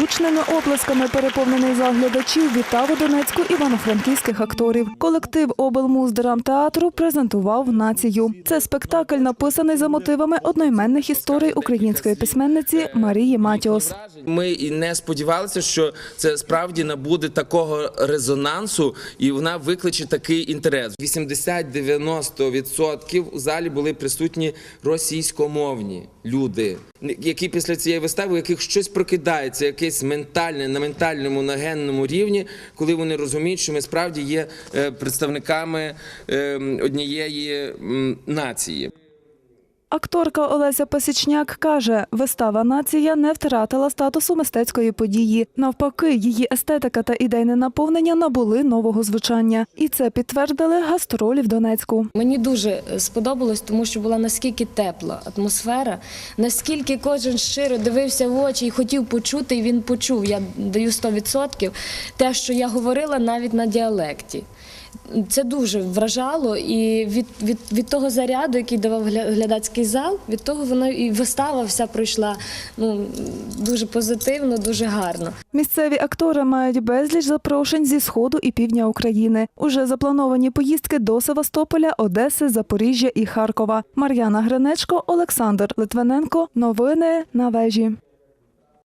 Гучними оплесками переповнений зал глядачів вітав у Донецьку івано-франківських акторів. Колектив облмуздрамтеатру презентував націю. Це спектакль, написаний за мотивами одноіменних історій української письменниці Марії Матіос. Ми і не сподівалися, що це справді набуде такого резонансу, і вона викличе такий інтерес. 80-90% у залі були присутні російськомовні люди, які після цієї вистави, у яких щось прокидається, якесь ментальне на ментальному на генному рівні, коли вони розуміють, що ми справді є е, представниками е, однієї нації. Акторка Олеся Пасічняк каже, вистава Нація не втратила статусу мистецької події. Навпаки, її естетика та ідейне наповнення набули нового звучання. І це підтвердили гастролі в Донецьку. Мені дуже сподобалось, тому що була наскільки тепла атмосфера, наскільки кожен щиро дивився в очі і хотів почути, і він почув. Я даю 100% те, що я говорила навіть на діалекті. Це дуже вражало, і від, від, від того заряду, який давав глядацький зал, від того воно і вистава вся пройшла ну, дуже позитивно, дуже гарно. Місцеві актори мають безліч запрошень зі сходу і півдня України. Уже заплановані поїздки до Севастополя, Одеси, Запоріжжя і Харкова. Мар'яна Гринечко, Олександр Литвиненко. Новини на вежі.